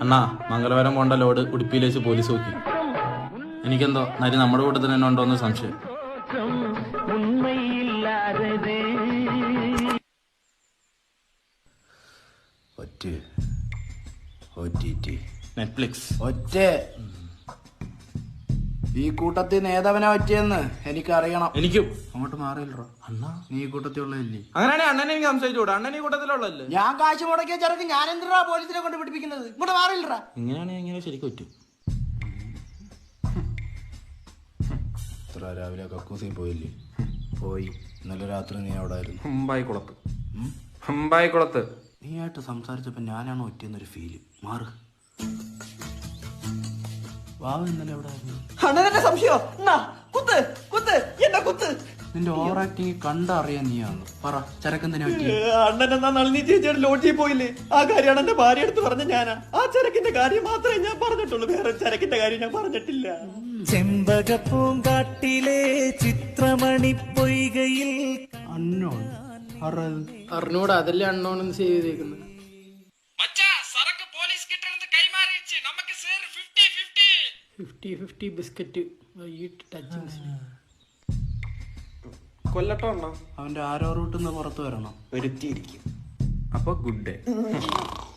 അണ്ണാ മംഗലവാരം പോണ്ട ലോഡ് ഉടുപ്പിയിൽ വെച്ച് പോലീസ് നോക്കി. എനിക്കെന്തോ നരി നമ്മുടെ കൂട്ടത്തിൽ തന്നെ ഉണ്ടോ എന്ന് സംശയം. നെറ്റ്ഫ്ലിക്സ്. ഒറ്റ. ഈ കൂട്ടത്തിൽ നേതാവനാ പറ്റിയെന്ന് എനിക്കറിയണം. എനിക്കും. അങ്ങോട്ട് മാറിയില്ലോ അണ്ണാ. നീ ഈ കൂട്ടത്തിലുള്ളതല്ലേ? അങ്ങനെയാണെ അണ്ണനെ എനിക്ക് സംസാരിച്ചുകൂടാ അണ്ണൻ ഈ കൂട്ടത്തിലുള്ളല്ലേ ഞാൻ കാശ് മുടക്കിയ ചെറുക്ക് ഞാൻ എന്തിനാ പോലീസിനെ കൊണ്ട് പിടിപ്പിക്കുന്നത്? ഇങ്ങോട്ട് മാറിയില്ല ഇങ്ങനെയാണെ ഇങ്ങനെ ശരിക്കും പറ്റും. ഇത്ര രാവിലെ കക്കൂസിൽ പോയില്ലേ? പോയി. ഇന്നലെ രാത്രി നീ അവിടെ ആയിരുന്നു. ഹുംബായി കുളത്ത്. ഹുംബായി കുളത്ത്. നീ ആയിട്ട് സംസാരിച്ചപ്പോ ഞാനാണ് ഒറ്റയെന്നൊരു ഫീൽ മാറ്. വാവ് ഇന്നലെ എവിടെ അണ്ണനെ സംശയോ? എന്നാ കുത്ത് കുത്ത് എന്നെ കുത്ത്. നിന്റെ ഓവർ ആക്ടിങ് കണ്ടറിയാൻ നീയാന്ന് പറ ചരക്കെന്തിനാ പറ്റി അണ്ണൻ എന്നാ നളിനി ചേച്ചിയുടെ ലോഡ്ജിൽ പോയില്ലേ? ആ കാര്യം എന്റെ ഭാര്യ എടുത്ത് പറഞ്ഞ ഞാനാ. ആ ചരക്കിന്റെ കാര്യം മാത്രമേ ഞാൻ പറഞ്ഞിട്ടുള്ളൂ. വേറെ ചരക്കിന്റെ കാര്യം ഞാൻ പറഞ്ഞിട്ടില്ല. ചെമ്പകപ്പൂങ്കാട്ടിലെ ചിത്രമണി പൊയ്കയിൽ അണ്ണോൺ അറിഞ്ഞൂടാ അതല്ലേ അണ്ണോണെന്ന് സേവ് ചെയ്തേക്കുന്നത്. ഫിഫ്റ്റി ഫിഫ്റ്റി ബിസ്ക്കറ്റ് ടച്ചിങ് കൊല്ലട്ടോ അണ്ണ അവന്റെ ആരോ റൂട്ടിൽ നിന്ന് പുറത്തു വരണം. വരുത്തിയിരിക്കും അപ്പൊ ഗുഡ് ഡേ